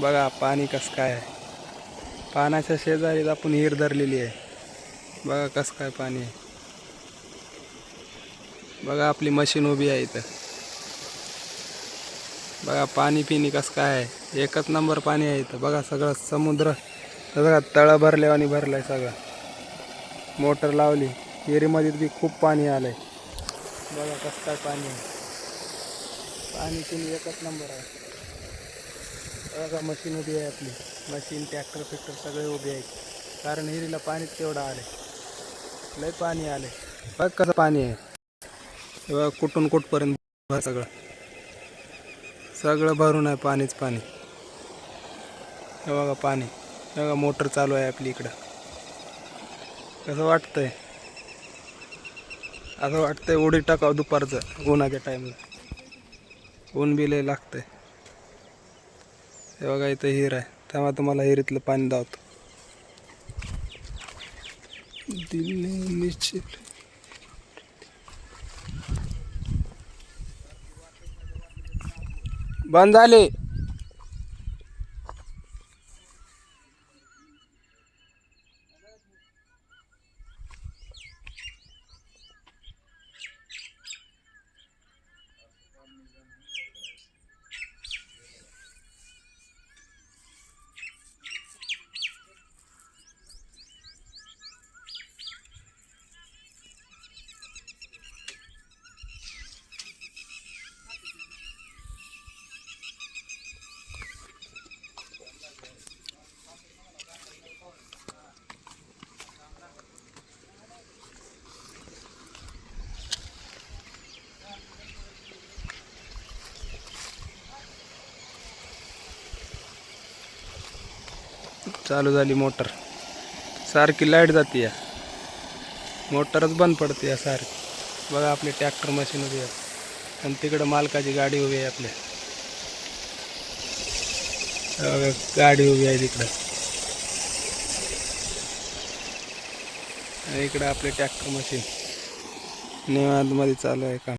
बघा पाणी कसं काय आहे. पाण्याच्या शेजारीच आपण हिर धरलेली आहे. बघा कसं काय पाणी आहे. बघा आपली मशीन उभी आहे इथं. बघा पाणी पिणी कसं काय आहे. एकच नंबर पाणी आहे इथं. बघा सगळं समुद्र बघा तळं भरल्यावानी भरलंय सगळं. मोटर लावली. विहिरीमध्ये बी खूप पाणी आलंय. बघा कसं काय पाणी आहे. पाणी पिणी एकच नंबर आहे. बघा मशीन उभी आहे आपली. मशीन ट्रॅक्टर फिक्टर सगळे उभे आहेत. कारण हिरीला पाणीच तेवढं आलंय. लय पाणी आलंय. बघ कसं पाणी आहे. बघा कुठून कुठपर्यंत सगळं. सगळं भरून आहे पाणीच पाणी. हे बघा पाणी. बघा मोटर चालू आहे आपली इकडं. कसं वाटतंय? असं वाटतंय उडी टाकावं दुपारचं उन्हाच्या टाईमला ऊन बी लय लागतंय. हे बघा इथं हिर आहे. तेव्हा तुम्हाला हिरीतलं पाणी दावतो. दिल निश्चित बंद झाले. चालू झाली मोटर. सारखी लाइट जाते या. मोटरच बंद पडते या सारखी. बघा आपली ट्रॅक्टर मशीन उभी आहे. आणि तिकडं मालकाची गाडी उभी आहे आपल्या. गाडी उभी आहे तिकडं. आणि इकडं आपले ट्रॅक्टर मशीन निवांतमध्ये चालू आहे काम.